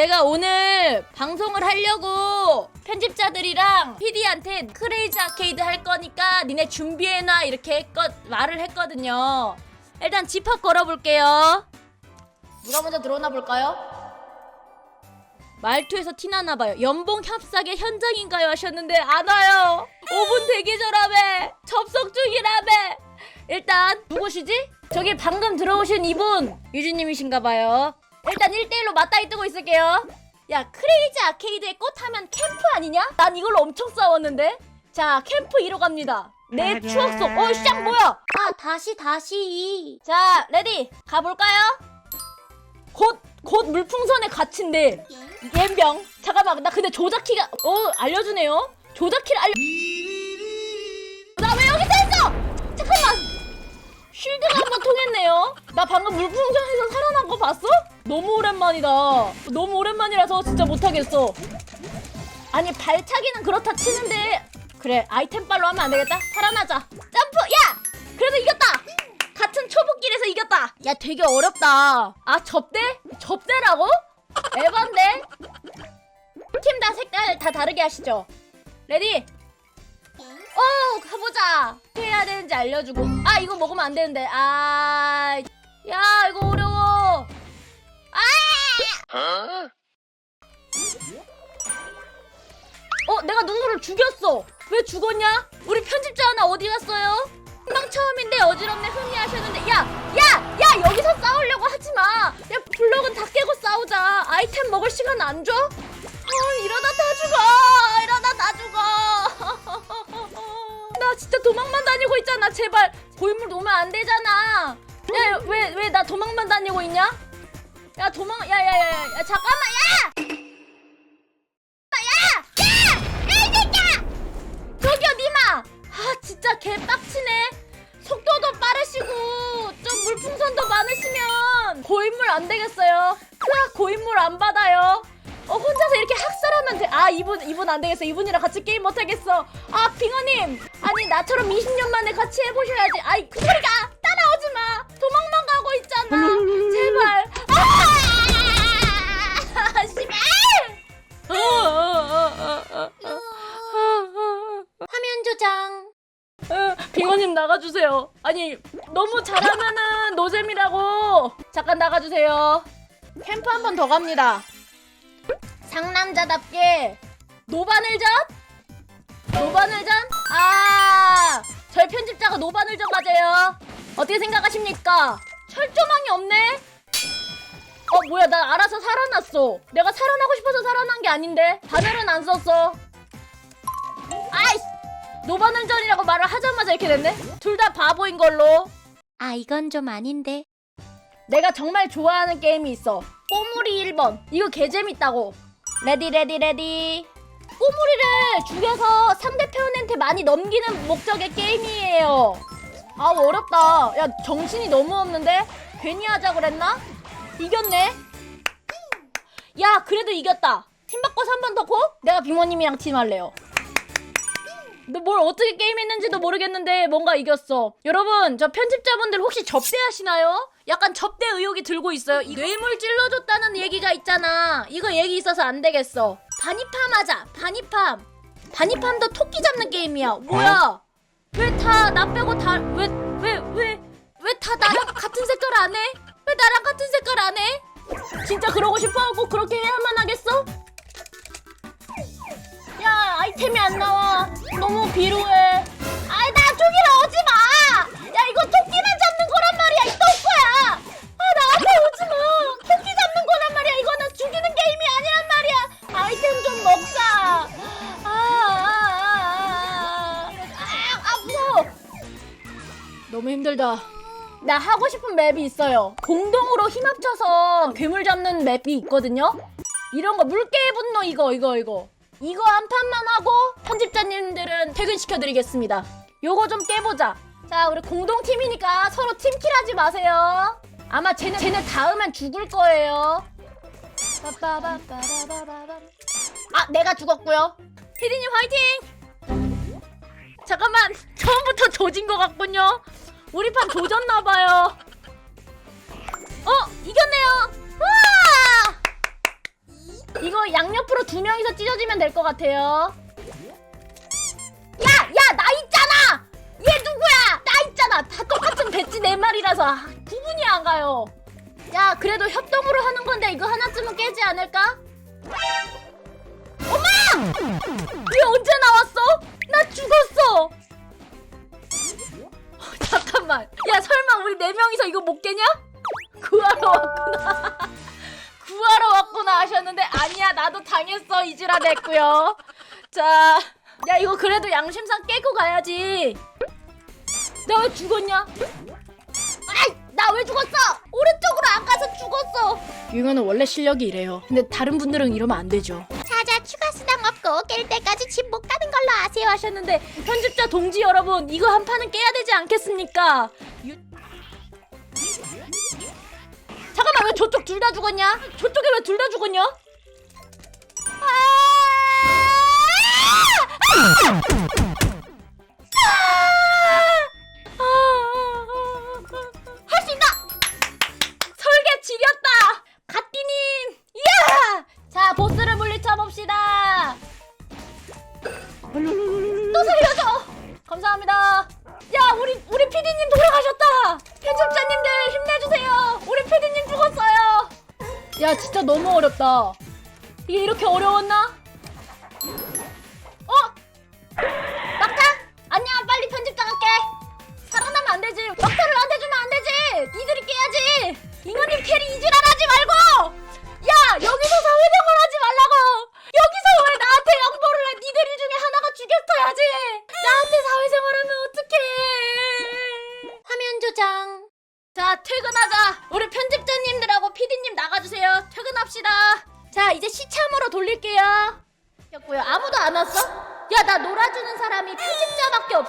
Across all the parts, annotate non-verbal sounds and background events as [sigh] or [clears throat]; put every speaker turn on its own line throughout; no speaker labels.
제가 오늘 방송을 하려고 편집자들이랑 PD한테 크레이지 아케이드 할 거니까 니네 준비해놔 이렇게 했거, 말을 했거든요. 일단 집합 걸어볼게요. 누가 먼저 들어오나 볼까요? 말투에서 티나나 봐요. 연봉 협상의 현장인가요? 하셨는데 안 와요. 5분 대기절하며 접속 중이라며. 일단 누구시지? 저기 방금 들어오신 이분 유주님이신가 봐요. 일단 1대1로 맞다이 뜨고 있을게요. 야 크레이지 아케이드의 꽃 하면 캠프 아니냐? 난 이걸로 엄청 싸웠는데. 자 캠프 2로 갑니다. 내 추억 속. 어 시작 뭐야? 아 다시 다시. 자 레디 가볼까요? 곧 곧 물풍선에 갇힌대. 옌병. 잠깐만 나 근데 조작키가 어 알려주네요. 조작키를 알려. 나 왜 여기 서 있어? 잠깐만. 쉴드가 한번 통했네요. 나 방금 물풍 너무 오랜만이다. 너무 오랜만이라서 진짜 못하겠어. 아니 발차기는 그렇다 치는데 그래 아이템 빨로 하면 안 되겠다. 살아나자. 점프. 야. 그래도 이겼다. 같은 초보길에서 이겼다. 야 되게 어렵다. 아 접대? 접대라고? 에반데? 팀 다 색깔 다 다르게 하시죠. 레디? 어 가보자. 어떻게 해야 되는지 알려주고. 아 이거 먹으면 안 되는데. 아, 야 이거 어려워. 아! 어 내가 누구를 죽였어. 왜 죽었냐? 우리 편집자 하나 어디 갔어요? 금방 처음인데 어지럽네 흥이 하셨는데 야! 야! 야! 여기서 싸우려고 하지 마! 야 블럭은 다 깨고 싸우자 아이템 먹을 시간 안 줘? 아 이러다 다 죽어 이러다 다 죽어 [laughs] 나 진짜 도망만 다니고 있잖아 제발 고인물 오면 안 되잖아 야 왜 왜 나 도망만 다니고 있냐? 야 도망 야야야 야 야, 야, 잠깐만 야! 야! 야! 야! 이 새끼야! 저기요 니마! 아 진짜 개빡치네 속도도 빠르시고 좀 물풍선도 많으시면 고인물 안 되겠어요 크아 고인물 안 받아요 어 혼자서 이렇게 학살하면 돼 아 이분 이분 안 되겠어 이분이랑 같이 게임 못 하겠어 아 빙어님 아니 나처럼 20년 만에 같이 해보셔야지 아이 그 소리가 나가주세요. 아니 너무 잘하면은 노잼이라고. 잠깐 나가주세요. 캠프 한 번 더 갑니다. 상남자답게 노바늘전? 노바늘전? 아, 저희 편집자가 노바늘전 맞아요. 어떻게 생각하십니까? 철조망이 없네. 어 뭐야 나 알아서 살아났어 내가 살아나고 싶어서 살아난 게 아닌데 바늘은 안 썼어 아이씨 노바늘전이라고 말을 하자마자 이렇게 됐네? 둘 다 바보인 걸로.
아, 이건 좀 아닌데.
내가 정말 좋아하는 게임이 있어. 꼬물이 1번. 이거 개재밌다고. 레디 레디 레디. 꼬물이를 죽여서 상대편한테 많이 넘기는 목적의 게임이에요. 아우 어렵다. 야 정신이 너무 없는데? 괜히 하자 그랬나? 이겼네. 야 그래도 이겼다. 팀 바꿔서 한 번 더 고? 내가 빙원님이랑 팀 할래요 너 뭘 어떻게 게임했는지도 모르겠는데 뭔가 이겼어. 여러분, 저 편집자분들 혹시 접대하시나요? 약간 접대 의혹이 들고 있어요. 이 뇌물 찔러줬다는 얘기가 있잖아. 이거 얘기 있어서 안 되겠어. 바니팜 하자. 바니팜. 바니팜도 토끼 잡는 게임이야. 뭐야? 왜 다 나 빼고 다 왜 왜 왜 왜 다 나랑 같은 색깔 안 해? 왜 나랑 같은 색깔 안 해? 진짜 그러고 싶어? 꼭 그렇게 해야만 하겠어? 야 아이템이 안 나와 너무 비루해. 아이 나 죽이러 오지 마 야 이거 토끼만 잡는 거란 말이야 이 똥꼬야. 아 나한테 오지 마. 토끼 잡는 거란 말이야 이거는 죽이는 게임이 아니란 말이야. 아이템 좀 먹자. 아, 아 아 아 아아 아, 아, 무서워. 너무 힘들다. 나 하고 싶은 맵이 있어요. 공동으로 힘 합쳐서 괴물 잡는 맵이 있거든요? 이런 거 물개의 분노 이거 이거 이거 이거 한 판만 하고 편집자님들은 퇴근시켜드리겠습니다. 요거 좀 깨보자. 자 우리 공동팀이니까 서로 팀킬하지 마세요. 아마 쟤네 쟤네 닿으면 죽을 거예요. 빠빠바빠라바바밤. 아 내가 죽었고요. 피디님 화이팅! 잠깐만 처음부터 조진 것 같군요. 우리 판 조졌나봐요. 어 이겼네요. 와 이거 양옆으로 두 명이서 찢어지면 될 것 같아요. 야, 야, 나 있잖아. 얘 누구야? 나 있잖아. 다 똑같은 배지 네 마리라서 아, 구분이 안 가요. 야, 그래도 협동으로 하는 건데 이거 하나쯤은 깨지 않을까? 엄마! 얘 언제 나왔어? 나 죽었어. 잠깐만. 야, 설마 우리 네 명이서 이거 못 깨냐? [laughs] 구하러 왔구나. 구하러 왔구나 하셨는데 아니야 나도 당했어 이지라 됐고요. 자, 야 이거 그래도 양심상 깨고 가야지. 나 왜 죽었냐? 아이, 나 왜 죽었어? 오른쪽으로 안 가서 죽었어. 유행어는 원래 실력이 이래요. 근데 다른 분들은 이러면 안 되죠.
자자 추가 수당 없고 깰 때까지 집 못 가는 걸로 아세요.
하셨는데 편집자 동지 여러분 이거 한 판은 깨야 되지 않겠습니까? 잠깐만 왜 저쪽 둘 다 죽었냐? 저쪽에 왜 둘 다 죽었냐? 할 야, 진짜 너무 어렵다. 이게 이렇게 어려웠나?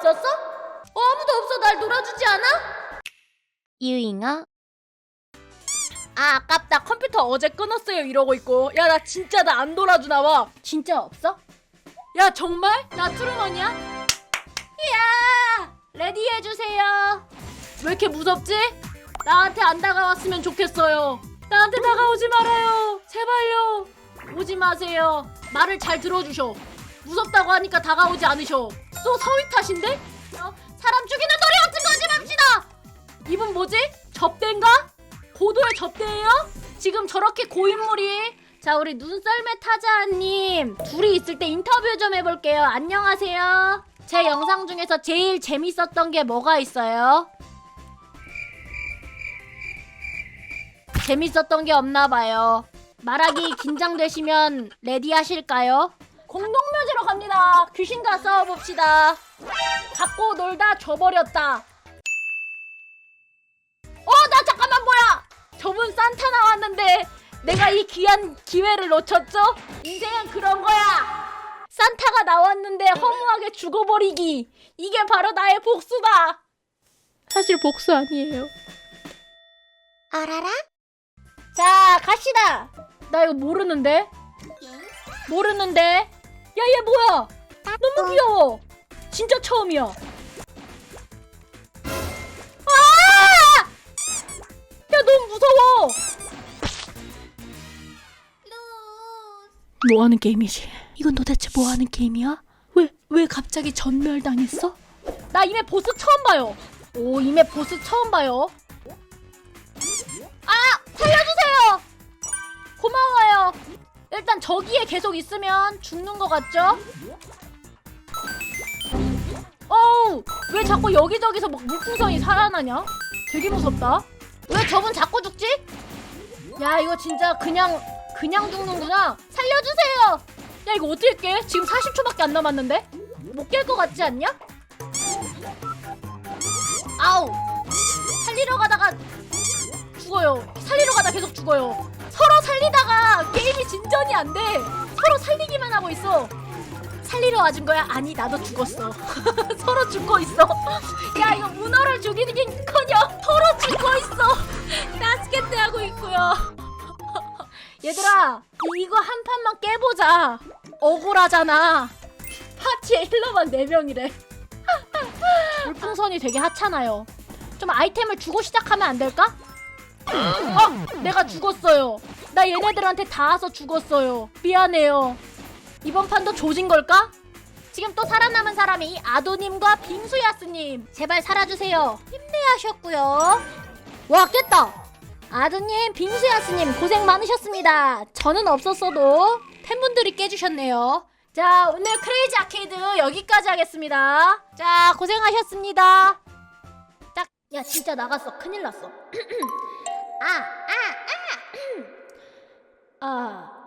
없었어? 어, 아무도 없어. 날 놀아주지 않아?
유잉어.
아 아깝다 컴퓨터 어제 끊었어요 이러고 있고 야 나 진짜 나 안 놀아주나 봐 진짜 없어? 야 정말? 나 트루먼이야? 이야 레디 해주세요 왜 이렇게 무섭지? 나한테 안 다가왔으면 좋겠어요 나한테 다가오지 말아요 제발요 오지 마세요 말을 잘 들어주셔 무섭다고 하니까 다가오지 않으셔 또 서위 탓인데? 어? 사람 죽이는 소리 같은 거 하지 맙시다 이분 뭐지? 접대인가? 고도의 접대예요? 지금 저렇게 고인물이 자 우리 눈썰매 타자님 둘이 있을 때 인터뷰 좀 해볼게요 안녕하세요 제 영상 중에서 제일 재밌었던 게 뭐가 있어요? 재밌었던 게 없나 봐요 말하기 긴장되시면 레디 하실까요? 공동묘지로 갑니다 귀신과 싸워봅시다 갖고 놀다 줘버렸다 어, 나 잠깐만 뭐야? 저분 산타 나왔는데 내가 이 귀한 기회를 놓쳤죠? 인생은 그런 거야. 산타가 나왔는데 허무하게 죽어버리기. 이게 바로 나의 복수다. 사실 복수 아니에요.
어라라?
자, 갑시다. 나 이거 모르는데? 모르는데? 야, 얘 뭐야? 너무 귀여워. 진짜 처음이야. 아! 야, 너무 무서워. 뭐 하는 게임이지? 이건 도대체 뭐 하는 게임이야? 왜, 왜 갑자기 전멸당했어? 나 이메 보스 처음 봐요. 오, 이메 보스 처음 봐요. 아! 살려주세요! 고마워요. 일단 저기에 계속 있으면 죽는 것 같죠? 어우, 왜 자꾸 여기저기서 막 물풍선이 살아나냐? 되게 무섭다. 왜 저분 자꾸 죽지? 야, 이거 진짜 그냥, 그냥 죽는구나. 살려주세요! 야, 이거 어떻게 깨? 지금 40초밖에 안 남았는데? 못 깰 것 같지 않냐? 아우! 살리러 가다가 죽어요. 살리러 가다 계속 죽어요. 진전이 안 돼. 서로 살리기만 하고 있어. 살리러 와준 거야? 아니 나도 죽었어. [laughs] 서로 죽고 있어. 야 이거 문어를 죽이는커녕 서로 죽고 있어. 나스케트 하고 있고요. [laughs] 얘들아 이거 한 판만 깨보자. 억울하잖아. 파티에 힐러만 4명이래. 물풍선이 [laughs] 되게 하찮아요. 좀 아이템을 주고 시작하면 안 될까? 어, 내가 죽었어요. 나 얘네들한테 닿아서 죽었어요. 미안해요. 이번 판도 조진 걸까? 지금 또 살아남은 사람이 아도님과 빙수야스님. 제발 살아주세요. 힘내하셨고요. 와 깼다. 아도님, 빙수야스님 고생 많으셨습니다. 저는 없었어도 팬분들이 깨주셨네요. 자 오늘 크레이지 아케이드 여기까지 하겠습니다. 자 고생하셨습니다. 딱, 야 진짜 나갔어. 큰일 났어. [clears throat] 아, 아, 아. 아,